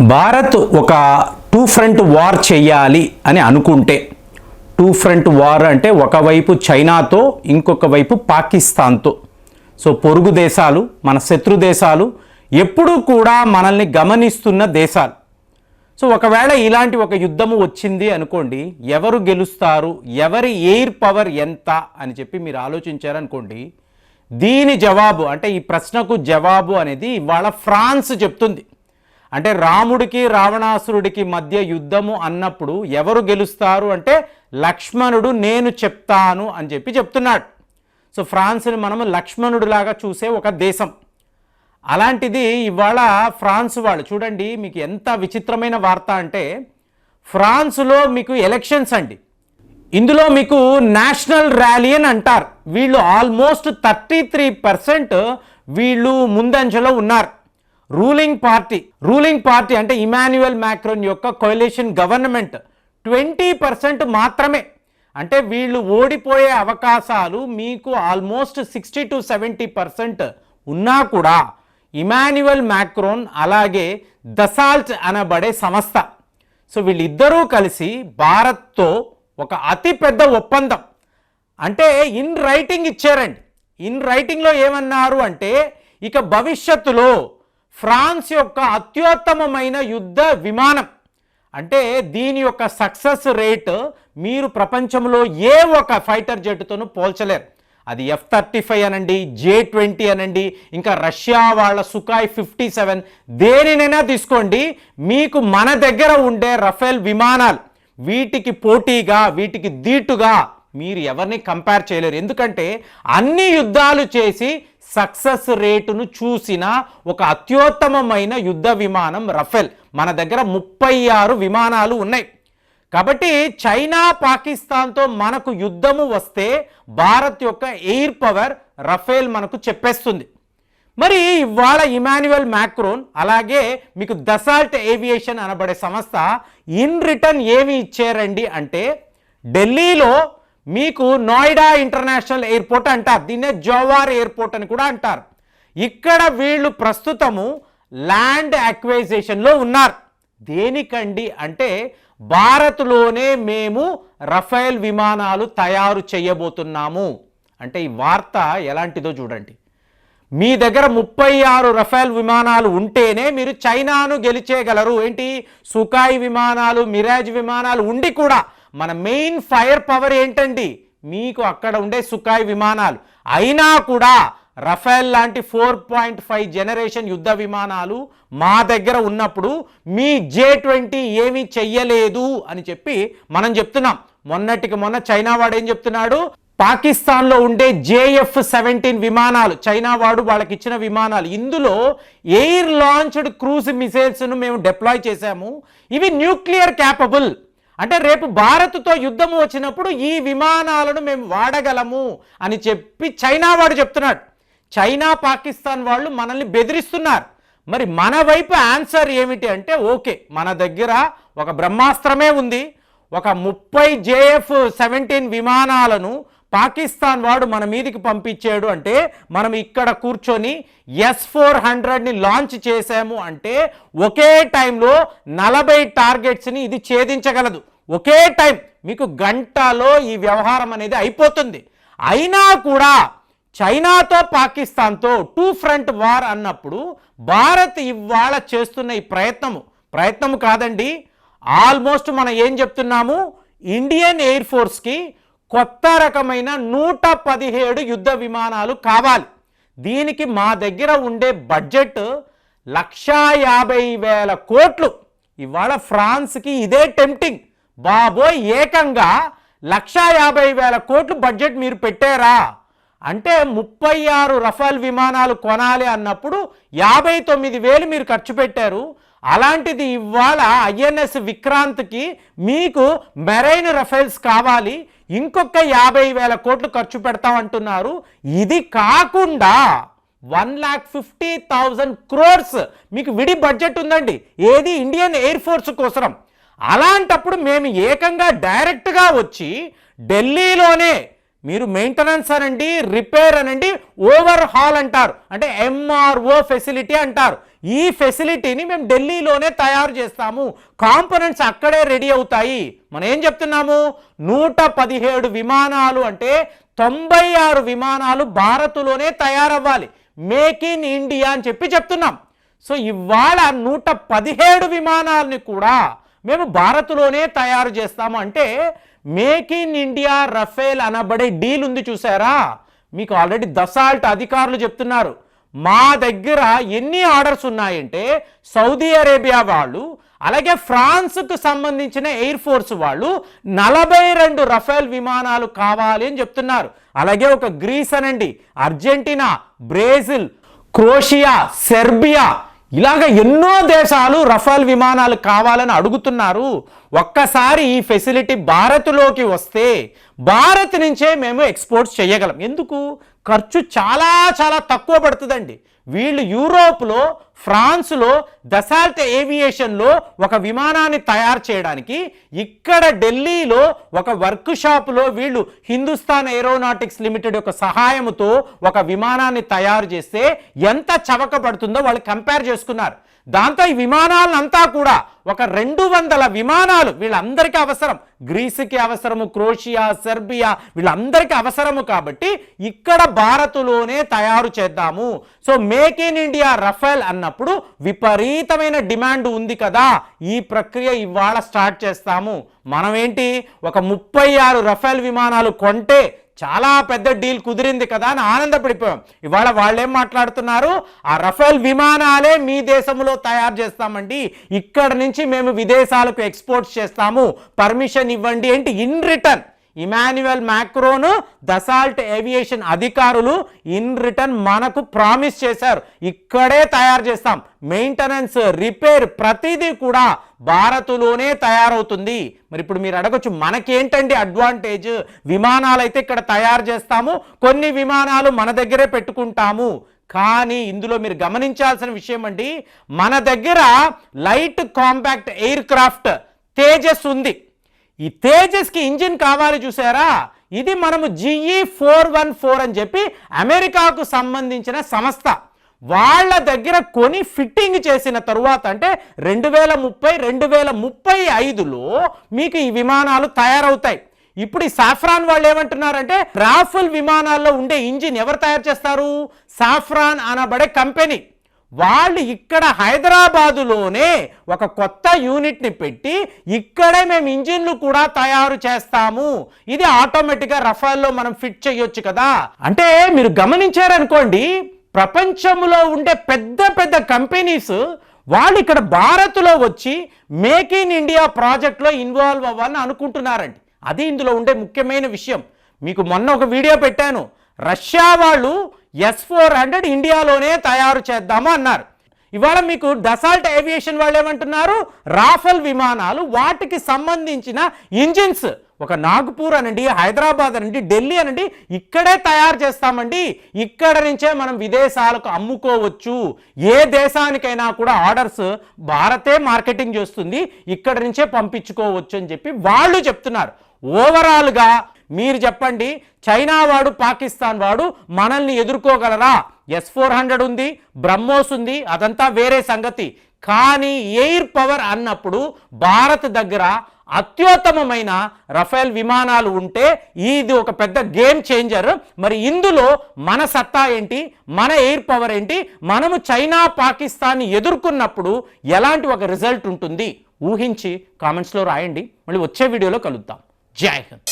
భారత్ ఒక two front war చేయాలి అని అనుకుంటే టూ ఫ్రంట్ వార్ అంటే ఒకవైపు చైనాతో ఇంకొక వైపు పాకిస్తాన్తో. సో పొరుగు దేశాలు మన శత్రు దేశాలు ఎప్పుడూ కూడా మనల్ని గమనిస్తున్న దేశాలు. సో ఒకవేళ ఇలాంటి ఒక యుద్ధము వచ్చింది అనుకోండి ఎవరు గెలుస్తారు ఎవరి ఎయిర్ పవర్ ఎంత అని చెప్పి మీరు ఆలోచించారనుకోండి దీని జవాబు అంటే ఈ ప్రశ్నకు జవాబు అనేది ఇవాళ ఫ్రాన్స్ చెప్తుంది. అంటే రాముడికి రావణాసురుడికి మధ్య యుద్ధము అన్నప్పుడు ఎవరు గెలుస్తారు అంటే లక్ష్మణుడు నేను చెప్తాను అని చెప్పి చెప్తున్నాడు. సో ఫ్రాన్స్ని మనము లక్ష్మణుడిలాగా చూసే ఒక దేశం. అలాంటిది ఇవాళ ఫ్రాన్స్ వాళ్ళు చూడండి మీకు ఎంత విచిత్రమైన వార్త అంటే ఫ్రాన్స్లో మీకు ఎలక్షన్స్ అండి. ఇందులో మీకు నేషనల్ ర్యాలీ అని అంటారు. వీళ్ళు ఆల్మోస్ట్ థర్టీ త్రీ పర్సెంట్ వీళ్ళు ముందంజలో ఉన్నారు. రూలింగ్ పార్టీ రూలింగ్ పార్టీ అంటే ఇమాన్యువల్ మ్యాక్రోన్ యొక్క కొయలేషన్ గవర్నమెంట్. ట్వంటీ పర్సెంట్ మాత్రమే. అంటే వీళ్ళు ఓడిపోయే అవకాశాలు మీకు almost sixty to seventy percent ఉన్నా కూడా ఇమాన్యువల్ మ్యాక్రోన్ అలాగే దసాల్ట్ అనబడే సంస్థ. సో వీళ్ళిద్దరూ కలిసి భారత్తో ఒక అతిపెద్ద ఒప్పందం. అంటే ఇన్ రైటింగ్ ఇచ్చారండి. ఇన్ రైటింగ్లో ఏమన్నారు అంటే ఇక భవిష్యత్తులో ఫ్రాన్స్ యొక్క అత్యుత్తమమైన యుద్ధ విమానం. అంటే దీని యొక్క సక్సెస్ రేట్ మీరు ప్రపంచంలో ఏ ఒక ఫైటర్ జెట్తోనూ పోల్చలేరు. అది ఎఫ్ థర్టీ ఫైవ్ అనండి జే ట్వంటీ అనండి ఇంకా రష్యా వాళ్ళ సుకాయ్ ఫిఫ్టీ సెవెన్ దేనినైనా తీసుకోండి మీకు మన దగ్గర ఉండే రఫేల్ విమానాలు. వీటికి పోటీగా వీటికి దీటుగా మీరు ఎవరిని కంపేర్ చేయలేరు. ఎందుకంటే అన్ని యుద్ధాలు చేసి సక్సెస్ రేటును చూసిన ఒక అత్యుత్తమమైన యుద్ధ విమానం రఫెల్. మన దగ్గర ముప్పై ఆరు విమానాలు ఉన్నాయి. కాబట్టి చైనా పాకిస్తాన్తో మనకు యుద్ధము వస్తే భారత్ యొక్క ఎయిర్ పవర్ రఫేల్ మనకు చెప్పేస్తుంది. మరి ఇవాళ ఇమాన్యువల్ మ్యాక్రోన్ అలాగే మీకు దసాల్ట్ ఏవియేషన్ అనబడే సంస్థ ఇన్ రిటర్న్ ఏమి ఇచ్చారండి అంటే ఢిల్లీలో మీకు నోయిడా ఇంటర్నేషనల్ ఎయిర్పోర్ట్ అంటారు. దీన్నే జోవార్ ఎయిర్పోర్ట్ అని కూడా అంటారు. ఇక్కడ వీళ్ళు ప్రస్తుతము ల్యాండ్ అక్వైజేషన్లో ఉన్నారు. దేనికండి అంటే భారత్లోనే మేము రఫైల్ విమానాలు తయారు చేయబోతున్నాము. అంటే ఈ వార్త ఎలాంటిదో చూడండి. మీ దగ్గర ముప్పై ఆరు రఫేల్ విమానాలు ఉంటేనే మీరు చైనాను గెలిచేయగలరు. ఏంటి? సుకాయ్ విమానాలు మిరాజ్ విమానాలు ఉండి కూడా మన మెయిన్ ఫైర్ పవర్ ఏంటండి? మీకు అక్కడ ఉండే సుఖాయ్ విమానాలు. అయినా కూడా రఫేల్ లాంటి ఫోర్ పాయింట్ ఫైవ్ జనరేషన్ యుద్ధ విమానాలు మా దగ్గర ఉన్నప్పుడు మీ జే ట్వంటీ ఏమీ చెయ్యలేదు అని చెప్పి మనం చెప్తున్నాం. మొన్నటికి మొన్న చైనా వాడు ఏం చెప్తున్నాడు? పాకిస్తాన్లో ఉండే జేఎఫ్ సెవెంటీన్ విమానాలు చైనా వాడు వాళ్ళకి ఇచ్చిన విమానాలు. ఇందులో ఎయిర్ లాంచ్డ్ క్రూజ్ మిసైల్స్ను మేము డిప్లాయ్ చేశాము. ఇవి న్యూక్లియర్ క్యాపబుల్ అంటే రేపు భారత్తో యుద్ధము వచ్చినప్పుడు ఈ విమానాలను మేము వాడగలము అని చెప్పి చైనా వాడు చెప్తున్నాడు. చైనా పాకిస్తాన్ వాళ్ళు మనల్ని బెదిరిస్తున్నారు. మరి మన వైపు ఆన్సర్ ఏమిటి అంటే ఓకే మన దగ్గర ఒక బ్రహ్మాస్త్రమే ఉంది. ఒక ముప్పై జేఎఫ్ సెవెంటీన్ విమానాలను పాకిస్తాన్ వాడు మన మీదికి పంపించాడు అంటే మనం ఇక్కడ కూర్చొని ఎస్ ఫోర్ హండ్రెడ్ని లాంచ్ చేసాము అంటే ఒకే టైంలో నలభై టార్గెట్స్ని ఇది ఛేదించగలదు. ఒకే టైం మీకు గంటలో ఈ వ్యవహారం అనేది అయిపోతుంది. అయినా కూడా చైనాతో పాకిస్తాన్తో టూ ఫ్రంట్ వార్ అన్నప్పుడు భారత్ ఇవాళ చేస్తున్న ఈ ప్రయత్నము ప్రయత్నము కాదండి ఆల్మోస్ట్ మనం ఏం చెప్తున్నాము ఇండియన్ ఎయిర్ ఫోర్స్కి కొత్త రకమైన నూట పదిహేడు యుద్ధ విమానాలు కావాలి. దీనికి మా దగ్గర ఉండే బడ్జెట్ లక్షా యాభై వేల కోట్లు. ఇవాళ ఫ్రాన్స్కి ఇదే టెంప్టింగ్. బాబోయ్ ఏకంగా లక్షా యాభై వేల కోట్లు బడ్జెట్ మీరు పెట్టారా? అంటే ముప్పై ఆరు రఫాల్ విమానాలు కొనాలి అన్నప్పుడు యాభై తొమ్మిది వేలు మీరు ఖర్చు పెట్టారు. అలాంటిది ఇవాళ ఐఎన్ఎస్ విక్రాంత్కి మీకు మెరైన్ రఫేల్స్ కావాలి. ఇంకొక యాభై వేల కోట్లు ఖర్చు పెడతామంటున్నారు ఇది కాకుండా one lakh fifty thousand crores మీకు విడి బడ్జెట్ ఉందండి. ఏది ఇండియన్ ఎయిర్ ఫోర్స్ కోసం అలాంటప్పుడు మేము ఏకంగా డైరెక్ట్గా వచ్చి ఢిల్లీలోనే మీరు మెయింటెనెన్స్ అనండి రిపేర్ అనండి ఓవర్ హాల్ అంటారు. అంటే ఎంఆర్ఓ ఫెసిలిటీ అంటారు. ఈ ఫెసిలిటీని మేము ఢిల్లీలోనే తయారు చేస్తాము. కాంపోనెంట్స్ అక్కడే రెడీ అవుతాయి. మనం ఏం చెప్తున్నాము? నూట పదిహేడు విమానాలు అంటే తొంభై ఆరు విమానాలు భారత్లోనే తయారవ్వాలి. మేక్ ఇన్ ఇండియా అని చెప్పి చెప్తున్నాం. సో ఇవాళ నూట పదిహేడు విమానాలని కూడా మేము భారత్లోనే తయారు చేస్తాము అంటే మేక్ ఇన్ ఇండియా రఫేల్ అనబడే డీల్ ఉంది చూసారా? మీకు ఆల్రెడీ దసాల్ట్ అధికారులు చెప్తున్నారు. మా దగ్గర ఎన్ని ఆర్డర్స్ ఉన్నాయంటే సౌదీ అరేబియా వాళ్ళు అలాగే ఫ్రాన్స్కు సంబంధించిన ఎయిర్ ఫోర్స్ వాళ్ళు నలభై రెండు రఫేల్ విమానాలు కావాలి అని చెప్తున్నారు. అలాగే ఒక గ్రీస్ అనండి అర్జెంటీనా బ్రెజిల్ క్రోషియా సెర్బియా ఇలాగ ఎన్నో దేశాలు రఫాల్ విమానాలు కావాలని అడుగుతున్నారు. ఒక్కసారి ఈ ఫెసిలిటీ భారత్లోకి వస్తే భారత్ నుంచే మేము ఎక్స్పోర్ట్స్ చేయగలం. ఎందుకు? ఖర్చు చాలా చాలా తక్కువ పడుతుందండి. వీళ్ళు యూరోప్లో ఫ్రాన్స్లో దశాల్ట్ ఏవియేషన్లో ఒక విమానాన్ని తయారు చేయడానికి ఇక్కడ ఢిల్లీలో ఒక వర్క్ షాప్లో వీళ్ళు హిందుస్థాన్ ఏరోనాటిక్స్ లిమిటెడ్ యొక్క సహాయంతో ఒక విమానాన్ని తయారు చేస్తే ఎంత చవక పడుతుందో వాళ్ళు కంపేర్ చేసుకున్నారు. దాంతో ఈ విమానాలంతా కూడా ఒక రెండు వందల విమానాలు వీళ్ళందరికీ అవసరం. గ్రీసుకి అవసరము క్రోషియా సెర్బియా వీళ్ళందరికీ అవసరము కాబట్టి ఇక్కడ భారత్లోనే తయారు చేద్దాము. So make in India Rafale అన్నప్పుడు విపరీతమైన డిమాండ్ ఉంది కదా. ఈ ప్రక్రియ ఇవాళ స్టార్ట్ చేస్తాము. మనం ఏంటి ఒక ముప్పై ఆరు రఫేల్ విమానాలు కొంటే చాలా పెద్ద డీల్ కుదిరింది కదా అని ఆనందపడిపోయాం. ఇవాళ వాళ్ళేం మాట్లాడుతున్నారు? ఆ రఫేల్ విమానాలే మీ దేశంలో తయారు చేస్తామండి. ఇక్కడ నుంచి మేము విదేశాలకు ఎక్స్పోర్ట్స్ చేస్తాము. పర్మిషన్ ఇవ్వండి ఏంటి in return. Emmanuel Macron Dassault Aviation అధికారులు ఇన్ రిటర్న్ మనకు ప్రామిస్ చేశారు. ఇక్కడే తయారు చేస్తాం. మెయింటెనెన్స్ రిపేర్ ప్రతిదీ కూడా భారత్లోనే తయారవుతుంది. మరి ఇప్పుడు మీరు అడగచ్చు మనకేంటండి అడ్వాంటేజ్? విమానాలు అయితే ఇక్కడ తయారు చేస్తాము. కొన్ని విమానాలు మన దగ్గరే పెట్టుకుంటాము. కానీ ఇందులో మీరు గమనించాల్సిన విషయం అండి మన దగ్గర light compact aircraft Tejas ఉంది. ఈ తేజస్కి ఇంజిన్ కావాలి చూసారా? ఇది మనము జిఈ ఫోర్ వన్ ఫోర్ అని చెప్పి అమెరికాకు సంబంధించిన సంస్థ. వాళ్ళ దగ్గర కొని ఫిట్టింగ్ చేసిన తరువాత అంటే రెండు వేల ముప్పై రెండు వేల ముప్పై ఐదులో మీకు ఈ విమానాలు తయారవుతాయి. ఇప్పుడు ఈ సాఫ్రాన్ వాళ్ళు ఏమంటున్నారంటే రాఫుల్ విమానాల్లో ఉండే ఇంజిన్ ఎవరు తయారు చేస్తారు? సాఫ్రాన్ అనబడే కంపెనీ. వాళ్ళు ఇక్కడ హైదరాబాదులోనే ఒక కొత్త యూనిట్ని పెట్టి ఇక్కడే మేము ఇంజిన్లు కూడా తయారు చేస్తాము. ఇది ఆటోమేటిక్గా రఫాల్లో మనం ఫిట్ చేయొచ్చు కదా. అంటే మీరు గమనించారనుకోండి ప్రపంచంలో ఉండే పెద్ద పెద్ద కంపెనీస్ వాళ్ళు ఇక్కడ భారత్లో వచ్చి మేక్ ఇన్ ఇండియా ప్రాజెక్ట్లో ఇన్వాల్వ్ అవ్వాలని అనుకుంటున్నారండి. అది ఇందులో ఉండే ముఖ్యమైన విషయం. మీకు మొన్న ఒక వీడియో పెట్టాను. రష్యా వాళ్ళు ఎస్ ఫోర్ హండ్రెడ్ ఇండియాలోనే తయారు చేద్దాము అన్నారు. ఇవాళ మీకు డసాల్ట్ ఏవియేషన్ వాళ్ళు ఏమంటున్నారు? రాఫెల్ విమానాలు వాటికి సంబంధించిన ఇంజిన్స్ ఒక నాగ్పూర్ అనండి హైదరాబాద్ అనండి ఢిల్లీ అనండి ఇక్కడే తయారు చేస్తామండి. ఇక్కడ నుంచే మనం విదేశాలకు అమ్ముకోవచ్చు. ఏ దేశానికైనా కూడా ఆర్డర్స్ భారతే మార్కెటింగ్ చేస్తుంది. ఇక్కడ నుంచే పంపించుకోవచ్చు అని చెప్పి వాళ్ళు చెప్తున్నారు. ఓవరాల్గా మీరు చెప్పండి చైనా వాడు పాకిస్తాన్ వాడు మనల్ని ఎదుర్కోగలరా? ఎస్ ఫోర్ హండ్రెడ్ ఉంది బ్రహ్మోస్ ఉంది అదంతా వేరే సంగతి. కానీ ఎయిర్ పవర్ అన్నప్పుడు భారత్ దగ్గర అత్యుత్తమమైన రఫేల్ విమానాలు ఉంటే ఇది ఒక పెద్ద గేమ్ చేంజర్. మరి ఇందులో మన సత్తా ఏంటి మన ఎయిర్ పవర్ ఏంటి మనము చైనా పాకిస్తాన్ని ఎదుర్కొన్నప్పుడు ఎలాంటి ఒక రిజల్ట్ ఉంటుంది? ఊహించి కామెంట్స్లో రాయండి. మళ్ళీ వచ్చే వీడియోలో కలుద్దాం. జై హింద్.